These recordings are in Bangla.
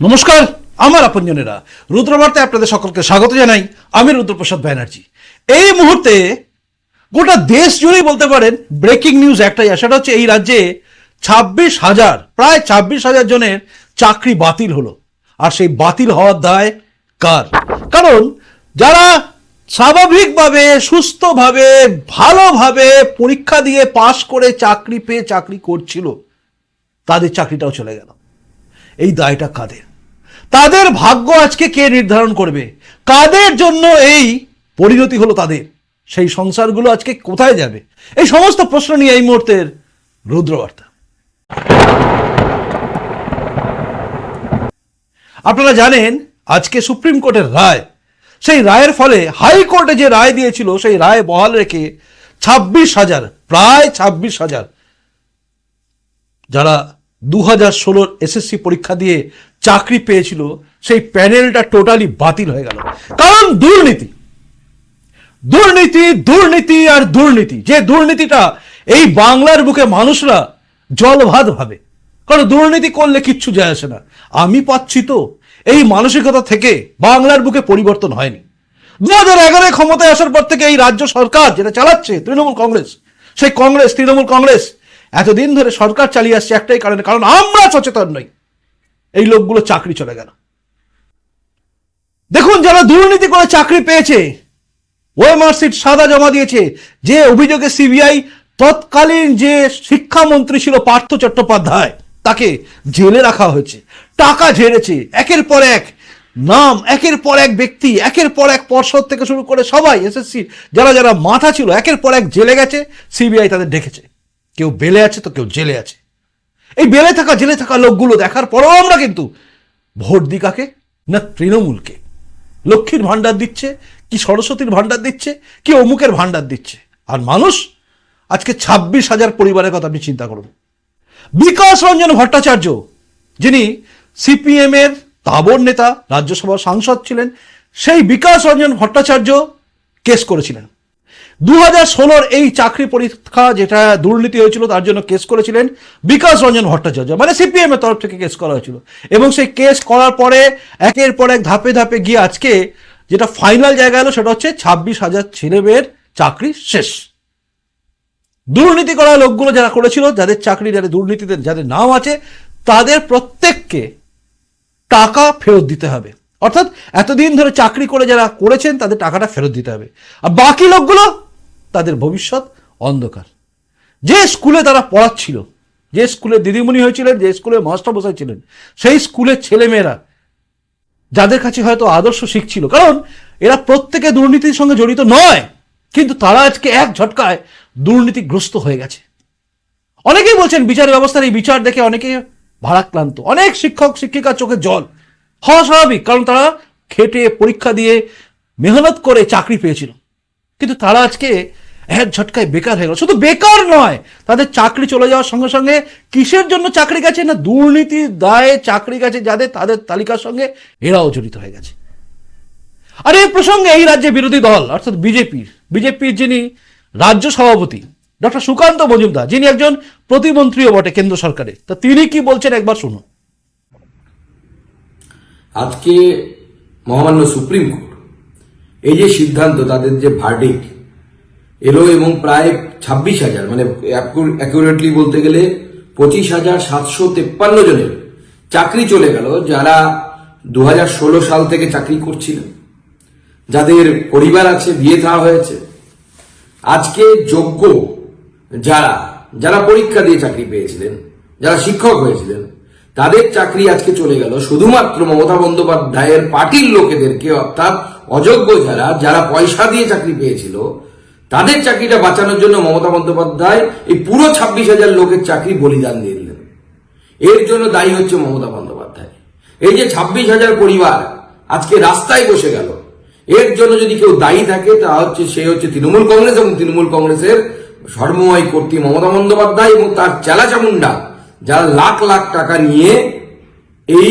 নমস্কার, আমার আপনজনেরা। রুদ্রবার্তায় আপনাদের সকলকে স্বাগত জানাই। আমি রুদ্রপ্রসাদ ব্যানার্জি। এই মুহূর্তে গোটা দেশ জুড়েই বলতে পারেন ব্রেকিং নিউজ একটাই সেটা হচ্ছে এই রাজ্যে ছাব্বিশ হাজার, প্রায় ছাব্বিশ হাজার জনের চাকরি বাতিল হলো। আর সেই বাতিল হওয়ার দায় কার? কারণ যারা স্বাভাবিকভাবে, সুস্থভাবে, ভালোভাবে পরীক্ষা দিয়ে পাশ করে চাকরি পেয়ে চাকরি করছিল, তাদের চাকরিটাও চলে গেল। এই দায়টা কাদের? তাদের ভাগ্য আজকে কে নির্ধারণ করবে? কাদের জন্য এই পরিণতি হলো তাদের? সেই সংসারগুলো আজকে কোথায় যাবে? এই সমস্ত প্রশ্ন নিয়ে এই মুহূর্তের রুদ্রবার্তা। আপনারা জানেন, আজকে সুপ্রিম কোর্টের রায়। সেই রায়ের ফলে হাইকোর্টে যে রায় দিয়েছিল, সেই রায় বহাল রেখে ছাব্বিশ হাজার, প্রায় ছাব্বিশ হাজার, যারা দু হাজার ষোলোর এসএসসি পরীক্ষা দিয়ে চাকরি পেয়েছিল, সেই প্যানেলটা টোটালি বাতিল হয়ে গেল। কারণ দুর্নীতি। দুর্নীতি দুর্নীতি আর দুর্নীতি। যে দুর্নীতিটা এই বাংলার বুকে মানুষরা জলভাত ভাবে। কারণ দুর্নীতি করলে কিচ্ছু যায় আসে না। আমি পাচ্ছি তো। এই মানসিকতা থেকে বাংলার বুকে পরিবর্তন হয়নি। দু হাজার এগারোয় ক্ষমতায় আসার পর থেকে এই রাজ্য সরকার যেটা চালাচ্ছে, তৃণমূল কংগ্রেস, সেই কংগ্রেস, তৃণমূল কংগ্রেস, এতদিন ধরে সরকার চালিয়ে আসছে একটাই কারণে। কারণ আমরা সচেতন নই। এই লোকগুলো চাকরি চলে গেল। দেখুন যারা দুর্নীতি করে চাকরি পেয়েছে ওএমআর সিট সাদা জমা দিয়েছে, যে অভিযোগে সিবিআই তৎকালীন যে শিক্ষামন্ত্রী ছিল পার্থ চট্টোপাধ্যায়, তাকে জেলে রাখা হয়েছে, টাকা ঝেড়েছে, একের পর এক নাম, একের পর এক ব্যক্তি, একের পর এক পর্ষদ থেকে শুরু করে সবাই এসএসসি যারা যারা মাথা ছিল, একের পর এক জেলে গেছে সিবিআই তাদের ডেকেছে। কেউ বেলে আছে তো কেউ জেলে আছে। এই বেলে থাকা, জেলে থাকা লোকগুলো দেখার পরেও আমরা কিন্তু ভোট দিই কাকে? না তৃণমূলকে। লক্ষ্মীর ভাণ্ডার দিচ্ছে, কি সরস্বতীর ভাণ্ডার দিচ্ছে, কি অমুকের ভাণ্ডার দিচ্ছে। আর মানুষ, আজকে ছাব্বিশ হাজার পরিবারের কথা আপনি চিন্তা করুন। বিকাশ রঞ্জন ভট্টাচার্য, যিনি সিপিএম এর তাবর নেতা, রাজ্যসভার সাংসদ ছিলেন, সেই বিকাশ রঞ্জন ভট্টাচার্য কেস করেছিলেন। দু হাজার ষোলোর এই চাকরি পরীক্ষা যেটা দুর্নীতি হয়েছিল, তার জন্য কেস করেছিলেন বিকাশ রঞ্জন ভট্টাচার্য। মানে সিপিএম এর তরফ থেকে কেস করা হয়েছিল। এবং সেই কেস করার পরে একের পর এক ধাপে ধাপে গিয়ে আজকে যেটা ফাইনাল জায়গা এলো, সেটা হচ্ছে ছাব্বিশ হাজার ছেলে মেয়ের চাকরি শেষ। দুর্নীতি করা লোকগুলো যারা করেছিল, যাদের চাকরি, যাদের দুর্নীতিতে যাদের নাম আছে, তাদের প্রত্যেককে টাকা ফেরত দিতে হবে। অর্থাৎ এতদিন ধরে চাকরি করে যারা করেছেন, তাদের টাকাটা ফেরত দিতে হবে। আর বাকি লোকগুলো তাদের ভবিষ্যৎ অন্ধকার। যে স্কুলে তারা পড়াচ্ছিল, যে স্কুলে দিদিমণি হয়েছিলেন, যে স্কুলে মাস্টারমশাই ছিলেন, সেই স্কুলের ছেলেমেয়েরা, যাদের কাছে হয়তো আদর্শ শিখছিল, কারণ এরা প্রত্যেকে দুর্নীতির সঙ্গে জড়িত নয়, কিন্তু তারা আজকে এক ঝটকায় দুর্নীতিগ্রস্ত হয়ে গেছে। অনেকেই বলছেন, বিচার ব্যবস্থার এই বিচার দেখে অনেকে ভারাক্রান্ত, অনেক শিক্ষক, শিক্ষিকার চোখে জল। হওয়া স্বাভাবিক, কারণ তারা খেটে, পরীক্ষা দিয়ে মেহনত করে চাকরি পেয়েছিল। কিন্তু তারা আজকে এক ঝটকায় বেকার হয়ে গেল। শুধু বেকার নয়, তাদের চাকরি চলে যাওয়ার সঙ্গে সঙ্গে কিসের জন্য চাকরি গেছে না দুর্নীতির দায়ে চাকরি গেছে যাদের তাদের তালিকার সঙ্গে এরাও জড়িত হয়ে গেছে। আর এই প্রসঙ্গে এই রাজ্যে বিরোধী দল, অর্থাৎ বিজেপির বিজেপির যিনি রাজ্য সভাপতি, ডক্টর সুকান্ত মজুমদার, যিনি একজন প্রতিমন্ত্রীও বটে কেন্দ্র সরকারে, তা তিনি কি বলছেন একবার শুনুন। আজকে মহামান্য সুপ্রিম কোর্ট এই যে সিদ্ধান্ত, তাদের যে ভার্ডিক এলো এবং প্রায় ছাব্বিশ হাজার মানে অ্যাকুরেটলি বলতে গেলে পঁচিশ হাজার সাতশো তেপ্পান্ন জনের চাকরি চলে গেল, যারা দু হাজার ষোলো সাল থেকে চাকরি করছিলেন। যাদের পরিবার আছে, বিয়ে দেওয়া হয়েছে। আজকে যোগ্য যারা যারা পরীক্ষা দিয়ে চাকরি পেয়েছিলেন, যারা শিক্ষক হয়েছিলেন, তাদের চাকরি আজকে চলে গেল। শুধুমাত্র মমতা বন্দ্যোপাধ্যায়ের পার্টির লোকেদেরকে অর্থাৎ অযোগ্য যারা যারা পয়সা দিয়ে চাকরি পেয়েছিল, তাদের চাকরিটা বাঁচানোর জন্য মমতা বন্দ্যোপাধ্যায় এই পুরো ছাব্বিশ হাজার লোকের চাকরি বলিদান দিয়ে দিলেন। এর জন্য দায়ী হচ্ছে মমতা বন্দ্যোপাধ্যায়। এই যে ছাব্বিশ হাজার পরিবার আজকে রাস্তায় বসে গেল, এর জন্য যদি কেউ দায়ী থাকে, তা হচ্ছে, সে হচ্ছে তৃণমূল কংগ্রেস এবং তৃণমূল কংগ্রেসের সর্বময় কর্তৃ মমতা বন্দ্যোপাধ্যায় এবং তার চেলা চামুন্ডা যারা লাখ লাখ টাকা নিয়ে এই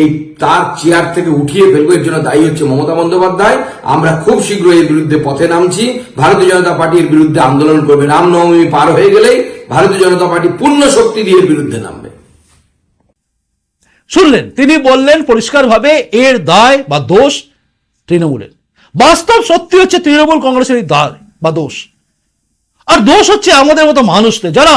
এই তার চেয়ার থেকে উঠিয়ে ফেলব, এর জন্য দায়ী হচ্ছে মমতা বন্দ্যোপাধ্যায়। আমরা খুব শীঘ্রই এর বিরুদ্ধে পথে নামছি। ভারতীয় জনতা পার্টির বিরুদ্ধে আন্দোলন করবে রামনবমী পার হয়ে গেলেই ভারতীয় জনতা পার্টি পূর্ণ শক্তি দিয়ে বিরুদ্ধে নামবে। শুনলেন, তিনি বললেন পরিষ্কারভাবে এর দায় বা দোষ তৃণমূলের। বাস্তব সত্যি হচ্ছে তৃণমূল কংগ্রেসের দায় বা দোষ। আর দোষ হচ্ছে আমাদের মতো মানুষদের, যারা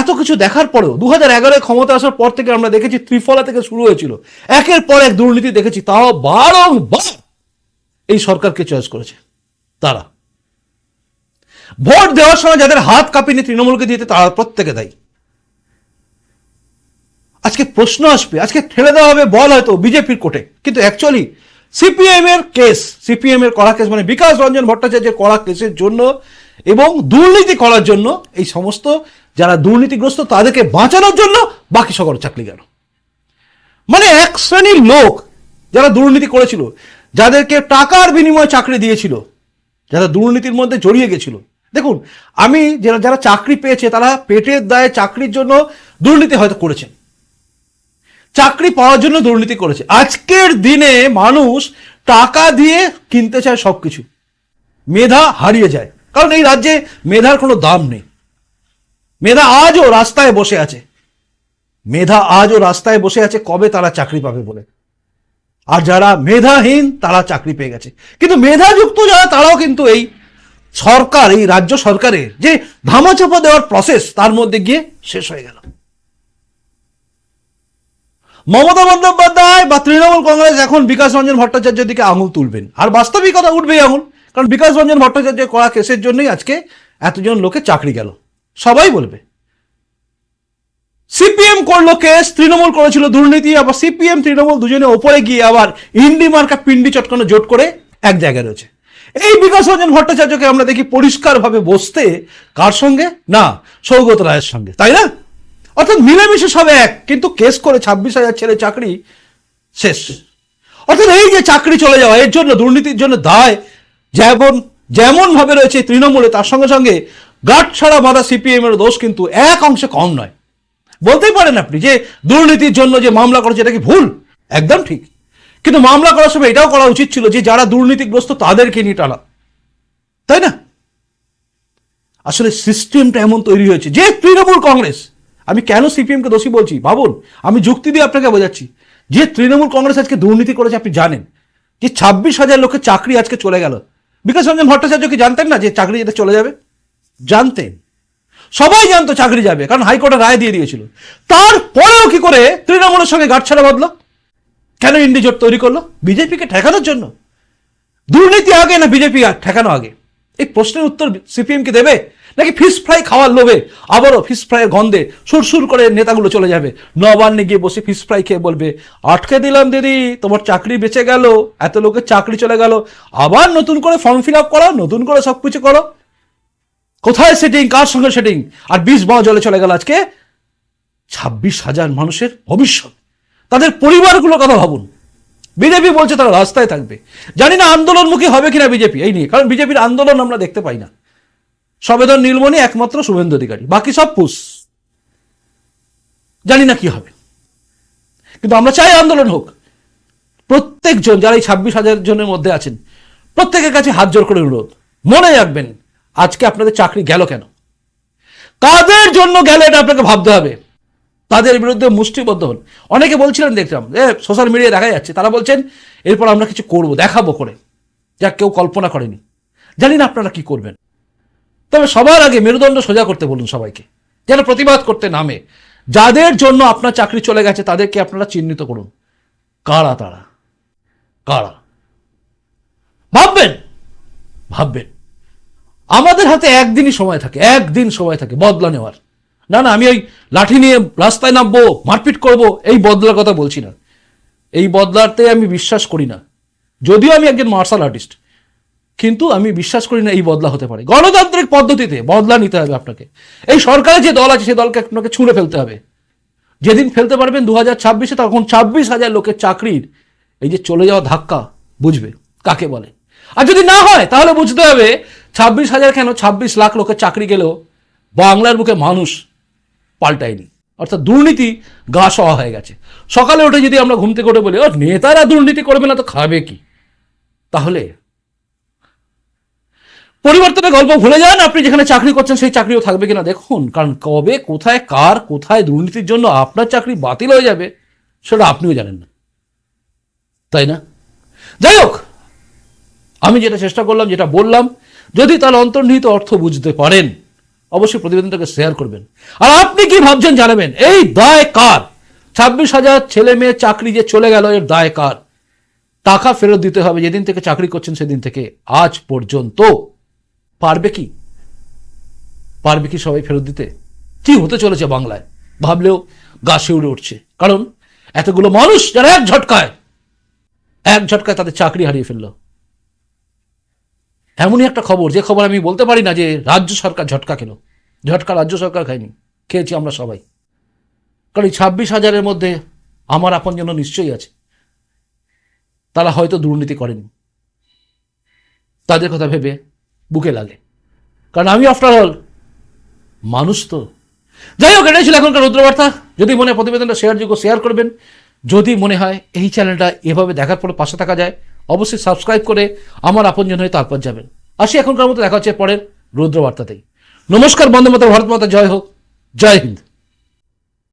এত কিছু দেখার পরেও দু হাজার এগারোয় ক্ষমতা আসার পর থেকে আমরা দেখেছি ত্রিফলা থেকে শুরু হয়েছিল। একের পর এক দুর্নীতি দেখেছি, তাও বারংবার। এই সরকারকে চয়েস করেছে তারা। ভোট দেওয়ার সময় যাদের হাত কাঁপিনি তৃণমূলকে দিতে তারা প্রত্যেকে দেয়। আজকে প্রশ্ন আসবে, আজকে ঠেলে দেওয়া হবে বল হয়তো বিজেপির কোর্টে, কিন্তু অ্যাকচুয়ালি সিপিএম এর কেস সিপিএম এর কড়া কেস মানে বিকাশ রঞ্জন ভট্টাচার্যের কড়া কেসের জন্য এবং দুর্নীতি করার জন্য এই সমস্ত যারা দুর্নীতিগ্রস্ত, তাদেরকে বাঁচানোর জন্য বাকি সকল চাকরি গেল। মানে এক শ্রেণির লোক যারা দুর্নীতি করেছিল, যাদেরকে টাকার বিনিময়ে চাকরি দিয়েছিল, যারা দুর্নীতির মধ্যে জড়িয়ে গেছিল। দেখুন, আমি যারা যারা চাকরি পেয়েছে, তারা পেটের দায়ে চাকরির জন্য দুর্নীতি হয়তো করেছেন চাকরি পাওয়ার জন্য দুর্নীতি করেছে। আজকের দিনে মানুষ টাকা দিয়ে কিনতে চায় সবকিছু। মেধা হারিয়ে যায়। কারণ এই রাজ্যে মেধার কোনো দাম নেই। মেধা আজও রাস্তায় বসে আছে। মেধা আজও রাস্তায় বসে আছে, কবে তারা চাকরি পাবে বলে। আর যারা মেধাহীন, তারা চাকরি পেয়ে গেছে। কিন্তু মেধাযুক্ত যারা, তারাও কিন্তু এই সরকার, এই রাজ্য সরকারের যে ধামাচাপা দেওয়ার প্রসেস তার মধ্যে গিয়ে শেষ হয়ে গেল। মমতা বন্দ্যোপাধ্যায় বা তৃণমূল কংগ্রেস এখন বিকাশ রঞ্জন ভট্টাচার্যের দিকে আঙুল তুলবেন। আর বাস্তবিকতা উঠবেই আঙুল, কারণ বিকাশ রঞ্জন ভট্টাচার্যের করা কেসের জন্যই আজকে এতজন লোকে চাকরি গেল। সবাই বলবে। সিপিএম করল কেস, তৃণমূল করেছিল দুর্নীতি, আবার সিপিএম, তৃণমূল দুজনে ওপরে গিয়ে আবার ইন্ডি মার্কা পিন্ডি চটকানো, জোট করে এক জায়গায় রয়েছে। এই বিকাশ রঞ্জন ভট্টাচার্যকে আমরা দেখি পরিষ্কারভাবে বসতে কার সঙ্গে? না, সৌগত রায়ের সঙ্গে, তাই না? অর্থাৎ মিলেমিশে সব এক, কিন্তু কেস করে ছাব্বিশ হাজার ছেলে চাকরি শেষ। অর্থাৎ এই যে চাকরি চলে যাওয়া, এর জন্য দুর্নীতির জন্য দায়, যেমন যেমন ভাবে রয়েছে তৃণমূলে, তার সঙ্গে সঙ্গে গাঁট ছাড়া বাঁধা সিপিএম এর দোষ কিন্তু এক অংশে কম নয়। বলতেই পারেন আপনি যে দুর্নীতির জন্য যে মামলা করেছে, এটা কি ভুল? একদম ঠিক। কিন্তু মামলা করার সময় এটাও করা উচিত ছিল যে যারা দুর্নীতিগ্রস্ত, তাদেরকে নিয়ে টানা। তাই না? আসলে সিস্টেমটা এমন তৈরি হয়েছে যে তৃণমূল কংগ্রেস, আমি কেন সিপিএমকে দোষী বলছি? ভাবুন, আমি যুক্তি দিয়ে আপনাকে বোঝাচ্ছি। যে তৃণমূল কংগ্রেস আজকে দুর্নীতি করেছে, আপনি জানেন। যে ছাব্বিশ হাজার লোকের চাকরি আজকে চলে গেল। বিকাশ রঞ্জন ভট্টাচার্য কি জানতেন না যে চাকরি যেটা চলে যাবে? জানতেন। সবাই জানতো চাকরি যাবে, কারণ হাইকোর্টে রায় দিয়ে দিয়েছিল। তারপরেও কি করে তৃণমূলের সঙ্গে গাঁটছাড়া বাঁধলো? কেন ইন্ডি জোট তৈরি করল? বিজেপিকে ঠেকানোর জন্য? দুর্নীতি আগে না বিজেপি ঠেকানো আগে? এই প্রশ্নের উত্তর সিপিএম কি দেবে? নাকি ফিশ ফ্রাই খাওয়ার লোভে আবারও ফিশ ফ্রাইয়ের গন্ধে সুরসুর করে নেতাগুলো চলে যাবে? নবান্নে গিয়ে বসে ফিশ ফ্রাই খেয়ে বলবে, আটকে দিলাম দিদি, তোমার চাকরি বেঁচে গেল, এত লোকের চাকরি চলে গেল, আবার নতুন করে ফর্ম ফিল আপ করো নতুন করে সব কিছু করো। কোথায় সেটিং কার সঙ্গে সেটিং আর বিষ বাঁ জলে চলে গেল আজকে ছাব্বিশ হাজার মানুষের ভবিষ্যৎ। তাদের পরিবারগুলোর কথা ভাবুন। বিজেপি বলছে তারা রাস্তায় থাকবে। জানি না আন্দোলনমুখী হবে কিনা বিজেপি, এই নিয়ে। কারণ বিজেপির আন্দোলন আমরা দেখতে পাই না। সবেদন নীলমণি একমাত্র শুভেন্দু অধিকারী। বাকি সব পুষ। জানি না কি হবে। কিন্তু আমরা চাই আন্দোলন হোক। প্রত্যেকজন যারা এই ছাব্বিশ হাজার জনের মধ্যে আছেন, প্রত্যেকের কাছে হাত জোর করে অনুরোধ। মনে রাখবেন আজকে আপনাদের চাকরি গেল কেন? কাদের জন্য গেল এটা আপনাকে ভাবতে হবে। তাদের বিরুদ্ধে মুষ্টিবদ্ধ হন। অনেকে বলছিলেন, দেখলাম এ সোশ্যাল মিডিয়ায় দেখা যাচ্ছে, তারা বলছেন, এরপর আমরা কিছু করব, দেখাবো করে। যা কেউ কল্পনা করেনি। জানি না আপনারা কি করবেন। তবে সবার আগে মেরুদণ্ড সোজা করতে বলুন সবাইকে। যেন প্রতিবাদ করতে নামে। যাদের জন্য আপনার চাকরি চলে গেছে, তাদেরকে আপনারা চিহ্নিত করুন। কারা তারা? কারা? ভাববেন? ভাববেন। আমাদের হাতে একদিনই সময় থাকে, একদিন সময় থাকে বদলা নেওয়ার। না না, আমি ওই লাঠি নিয়ে রাস্তায় নামবো, মারপিট করব, এই বদলার কথা বলছি না। এই বদলাতে আমি বিশ্বাস করি না। যদিও আমি একজন মার্শাল আর্টিস্ট কিন্তু আমি বিশ্বাস করি না এই বদলা হতে পারে। গণতান্ত্রিক পদ্ধতিতে বদলা নিতে হবে আপনাকে। এই সরকারের যে দল আছে সেই দলকে আপনাকে ছুঁড়ে ফেলতে হবে। যেদিন ফেলতে পারবেন দু হাজার ছাব্বিশে, তখন ছাব্বিশ হাজার লোকের চাকরির এই যে চলে যাওয়া ধাক্কা, বুঝবে? কাকে বলে? আর যদি না হয়, তাহলে বুঝতে হবে ছাব্বিশ হাজার কেন ছাব্বিশ লাখ লোকের চাকরি গেলেও বাংলার বুকে মানুষ পাল্টায়নি। অর্থাৎ দুর্নীতি গা সওয়া হয়ে গেছে। সকালে উঠে যদি আমরা ঘুম থেকে উঠে বলি, ও, নেতারা দুর্নীতি করবে না, তো খাবে কি? তাহলে পরিবর্তনের গল্প ভুলে যান আপনি, যেখানে চাকরি করছেন সেই চাকরিও থাকবে কিনা। দেখুন, কারণ কবে, কোথায়, কার, কোথায় দুর্নীতির জন্য আপনার চাকরি বাতিল হয়ে যাবে, সেটা আপনিও জানেন না। তাই না? যাই হোক আমি যেটা চেষ্টা করলাম, যেটা বললাম, যদি তার অন্তর্নিহিত অর্থ বুঝতে পারেন, অবশ্যই প্রতিবেদনটাকে শেয়ার করবেন। আর আপনি কি ভাবছেন জানাবেন? এই দায় কার? ছাব্বিশ হাজার ছেলে মেয়ে চাকরি যে চলে গেল, এর দায় কার? টাকা ফেরত দিতে হবে, যেদিন থেকে চাকরি করছেন সেদিন থেকে, আজ পর্যন্ত। পারবে কি? পারবে কি সবাই ফেরত দিতে? কি হতে চলেছে বাংলায়? ভাবলেও গা শিউড়ে উঠছে। কারণ, এতগুলো মানুষ যারা এক ঝটকায় এক ঝটকায় তাদের চাকরি হারিয়ে ফেলল। এমনই একটা খবর, যে খবর আমি বলতে পারি না যে রাজ্য সরকার ঝটকা খেলো ঝটকা রাজ্য সরকার খায়নি, খেয়েছি আমরা সবাই। কারণ এই ছাব্বিশ হাজারের মধ্যে আমার আপন জন্য নিশ্চয়ই আছে। তারা হয়তো দুর্নীতি করেনি। তাদের কথা ভেবে বুকে লাগে। কারণ আমি আফটার অল মানুষ তো। যাই হোক, এটাই ছিল এখনকার রুদ্রবার্তা। যদি মনে প্রতিবেদনটা শেয়ারযোগ্য শেয়ার করবেন। যদি মনে হয় এই চ্যানেলটা এভাবে দেখার পরে পাশে থাকা যায় অবশ্যই সাবস্ক্রাইব করে আমার আপনজন হয়ে তারপর যাবেন। আসি এখনকার মতো দেখা হচ্ছে পরের রুদ্রবার্তাতেই। নমস্কার বন্দে মাতা ভারত মাতা, জয় হোক। জয় হিন্দ।